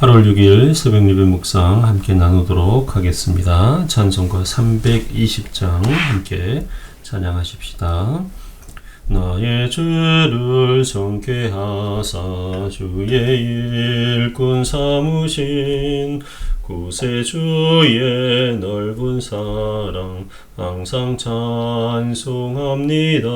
8월 6일 새벽 예배 묵상 함께 나누도록 하겠습니다. 찬송가 320장 함께 찬양하십시다. 나의 죄를 정케 하사 주의 일꾼 삼으신 구세주의 넓은 사랑 항상 찬송합니다.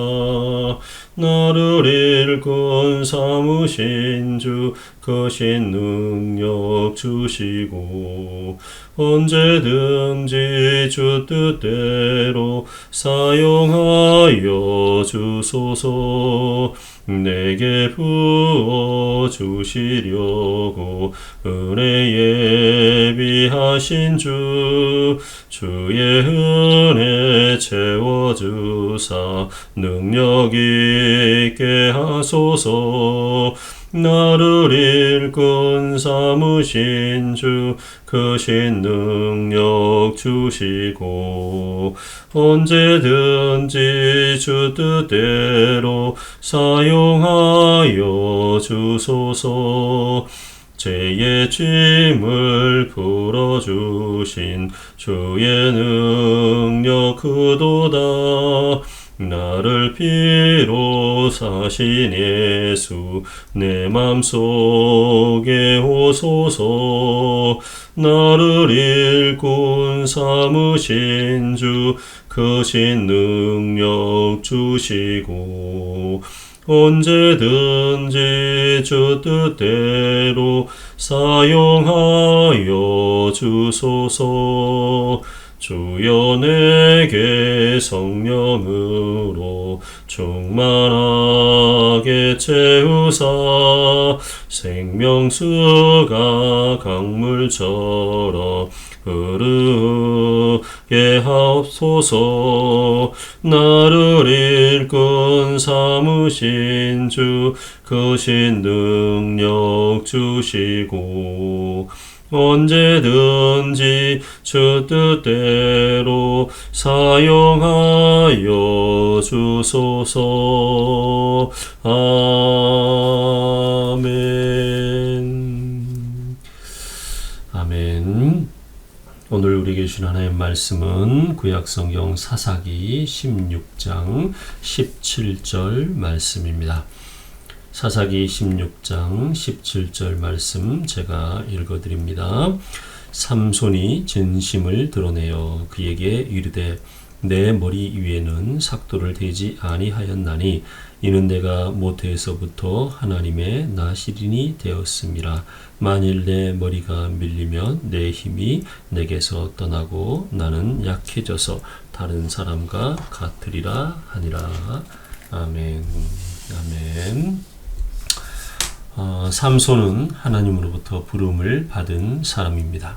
나를 일꾼 삼으신 주 크신 능력 주시고 언제든지 주 뜻대로 사용하여 주소서 내게 부어 주시려고 은혜 예비하신 주 주의 은혜 채워 주사 능력 있게 하소서. 나를 일꾼 삼으신 주 크신 능력 주시고 언제든지 주 뜻대로 사용 하여 주소서. 죄의 짐을 풀어주신 주의 능력 그도다. 나를 피로 사신 예수 내 맘속에 오소서. 나를 일꾼 삼으신 주 크신 능력 주시고 언제든지 주 뜻대로 사용하여 주소서 주여 내게 성령으로 충만하게 채우사. 생명수가 강물처럼 흐르게 하옵소서. 나를 일꾼 삼으신 주 크신 능력 주시고 언제든지 주 뜻대로 사용하여 주소서. 아멘. 아멘. 오늘 우리에게 주신 하나님의 말씀은 구약성경 사사기 16장 17절 말씀입니다. 사사기 16장 17절 말씀 제가 읽어드립니다. 삼손이 진심을 드러내어 그에게 이르되 내 머리 위에는 삭도를 대지 아니하였나니 이는 내가 모태에서부터 하나님의 나시린이 되었음이라 만일 내 머리가 밀리면 내 힘이 내게서 떠나고 나는 약해져서 다른 사람과 같으리라 하니라. 아멘. 아멘 어, 삼손은 하나님으로부터 부름을 받은 사람입니다.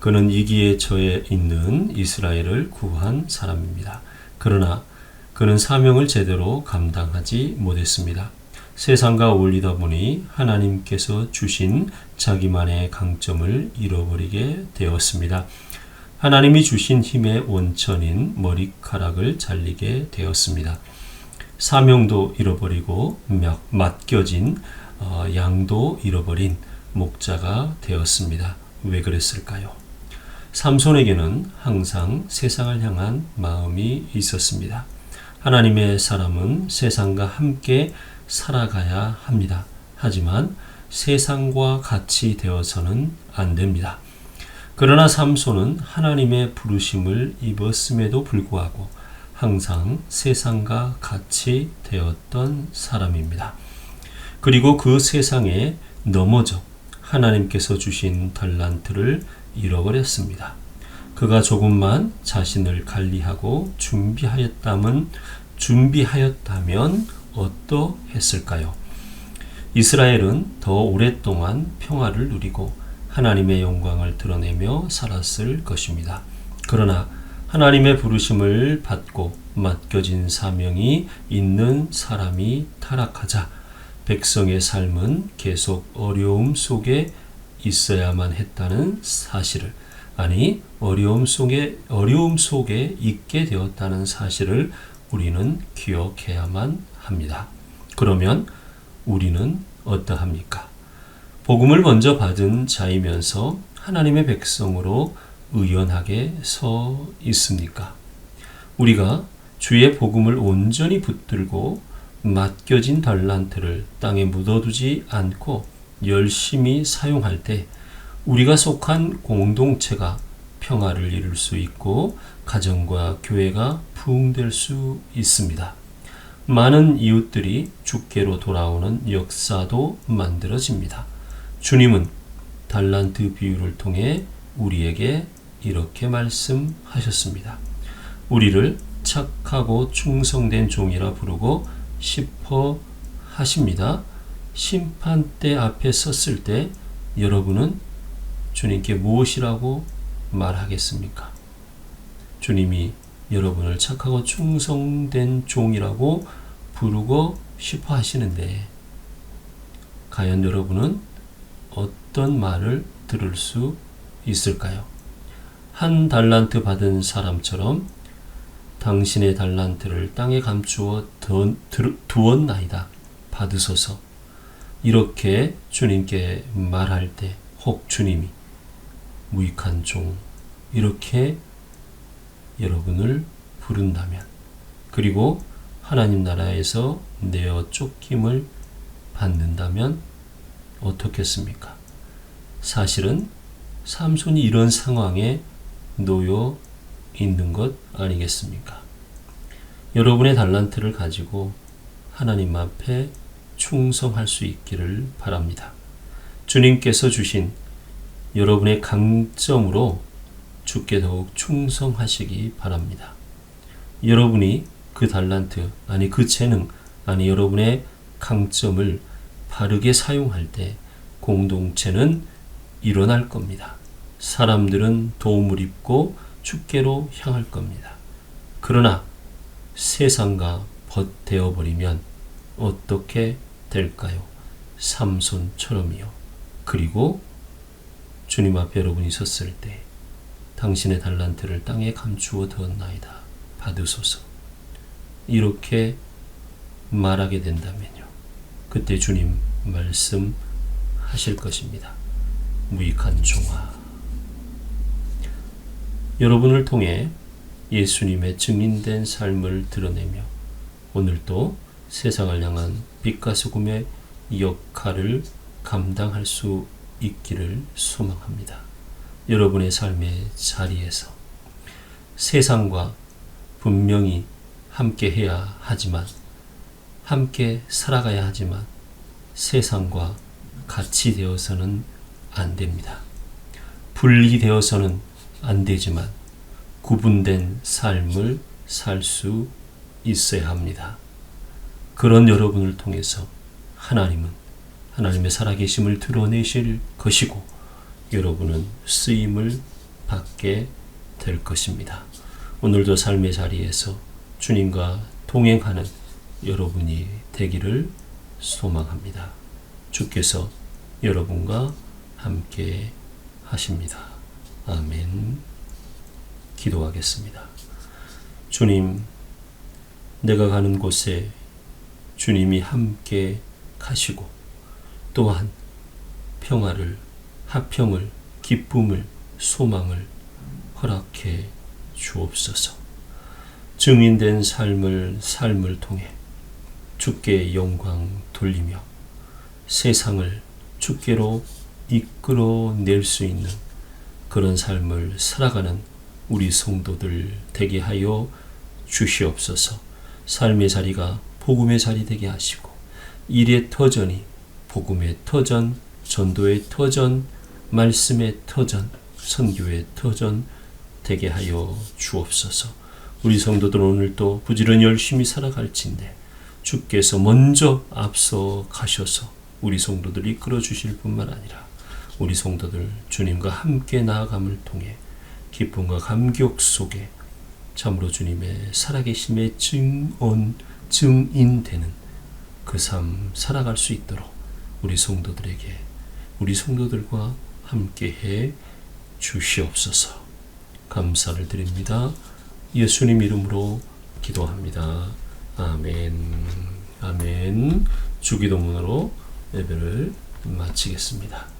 그는 이기에 처해 있는 이스라엘을 구한 사람입니다. 그러나 그는 사명을 제대로 감당하지 못했습니다. 세상과 어울리다 보니 하나님께서 주신 자기만의 강점을 잃어버리게 되었습니다. 하나님이 주신 힘의 원천인 머리카락을 잘리게 되었습니다. 사명도 잃어버리고 맡겨진 어, 양도 잃어버린 목자가 되었습니다. 왜 그랬을까요? 삼손에게는 항상 세상을 향한 마음이 있었습니다. 하나님의 사람은 세상과 함께 살아가야 합니다. 하지만 세상과 같이 되어서는 안 됩니다. 그러나 삼손은 하나님의 부르심을 입었음에도 불구하고 항상 세상과 같이 되었던 사람입니다. 그리고 그 세상에 넘어져 하나님께서 주신 달란트를 잃어버렸습니다. 그가 조금만 자신을 관리하고 준비하였다면 준비하였다면 어떠했을까요? 이스라엘은 더 오랫동안 평화를 누리고 하나님의 영광을 드러내며 살았을 것입니다. 그러나 하나님의 부르심을 받고 맡겨진 사명이 있는 사람이 타락하자 백성의 삶은 계속 어려움 속에 있어야만 했다는 사실을 아니 어려움 속에 어려움 속에 있게 되었다는 사실을 우리는 기억해야만 합니다. 그러면 우리는 어떠합니까? 복음을 먼저 받은 자이면서 하나님의 백성으로 의연하게 서 있습니까? 우리가 주의 복음을 온전히 붙들고 맡겨진 달란트를 땅에 묻어두지 않고 열심히 사용할 때 우리가 속한 공동체가 평화를 이룰 수 있고 가정과 교회가 부흥될 수 있습니다. 많은 이웃들이 주께로 돌아오는 역사도 만들어집니다. 주님은 달란트 비유를 통해 우리에게 이렇게 말씀하셨습니다. 우리를 착하고 충성된 종이라 부르고 싶어 하십니다. 심판대 앞에 섰을 때 여러분은 주님께 무엇이라고 말하겠습니까? 주님이 여러분을 착하고 충성된 종이라고 부르고 싶어 하시는데 과연 여러분은 어떤 말을 들을 수 있을까요? 한 달란트 받은 사람처럼 당신의 달란트를 땅에 감추어 두었나이다. 받으소서. 이렇게 주님께 말할 때, 혹 주님이 무익한 종, 이렇게 여러분을 부른다면, 그리고 하나님 나라에서 내어 쫓김을 받는다면 어떻겠습니까? 사실은 삼손이 이런 상황에 놓여 있는 것 아니겠습니까? 여러분의 달란트를 가지고 하나님 앞에 충성할 수 있기를 바랍니다. 주님께서 주신 여러분의 강점으로 주께 더욱 충성하시기 바랍니다. 여러분이 그 달란트, 아니 그 재능, 아니 여러분의 강점을 바르게 사용할 때 공동체는 일어날 겁니다. 사람들은 도움을 입고 주께로 향할 겁니다. 그러나 세상과 벗되어 버리면 어떻게 될까요? 삼손처럼이요. 그리고 주님 앞에 여러분이 섰을 때 당신의 달란트를 땅에 감추어 두었나이다. 받으소서. 이렇게 말하게 된다면요. 그때 주님 말씀하실 것입니다. 무익한 종아. 여러분을 통해 예수님의 증인된 삶을 드러내며 오늘도 세상을 향한 빛과 소금의 역할을 감당할 수 있기를 소망합니다. 여러분의 삶의 자리에서 세상과 분명히 함께 해야 하지만 함께 살아가야 하지만 세상과 같이 되어서는 안 됩니다. 분리되어서는 안 되지만 구분된 삶을 살 수 있어야 합니다. 그런 여러분을 통해서 하나님은 하나님의 살아계심을 드러내실 것이고 여러분은 쓰임을 받게 될 것입니다. 오늘도 삶의 자리에서 주님과 동행하는 여러분이 되기를 소망합니다. 주께서 여러분과 함께 하십니다. 아멘. 기도하겠습니다. 주님, 내가 가는 곳에 주님이 함께 가시고 또한 평화를, 화평을, 기쁨을, 소망을 허락해 주옵소서. 증인된 삶을 삶을 통해 주께 영광 돌리며 세상을 주께로 이끌어낼 수 있는 그런 삶을 살아가는 우리 성도들 되게 하여 주시옵소서. 삶의 자리가 복음의 자리 되게 하시고 일의 터전이 복음의 터전, 전도의 터전, 말씀의 터전, 선교의 터전 되게 하여 주옵소서. 우리 성도들 오늘 또 부지런히 열심히 살아갈진데 주께서 먼저 앞서 가셔서 우리 성도들 이끌어 주실 뿐만 아니라 우리 성도들 주님과 함께 나아감을 통해 기쁨과 감격 속에 참으로 주님의 살아계심의 증언, 증인되는 그 삶 살아갈 수 있도록 우리 성도들에게 우리 성도들과 함께 해 주시옵소서. 감사를 드립니다. 예수님 이름으로 기도합니다. 아멘. 아멘. 주기도문으로 예배를 마치겠습니다.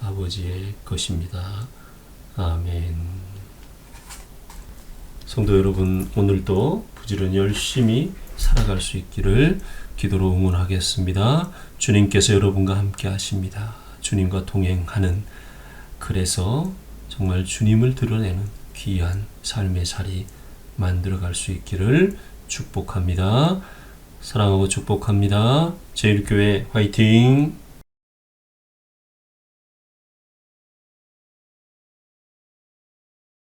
아버지의 것입니다. 아멘. 성도 여러분, 오늘도 부지런히 열심히 살아갈 수 있기를 기도로 응원하겠습니다. 주님께서 여러분과 함께 하십니다. 주님과 동행하는 그래서 정말 주님을 드러내는 귀한 삶의 자리 만들어 갈 수 있기를 축복합니다. 사랑하고 축복합니다. 제일교회 화이팅!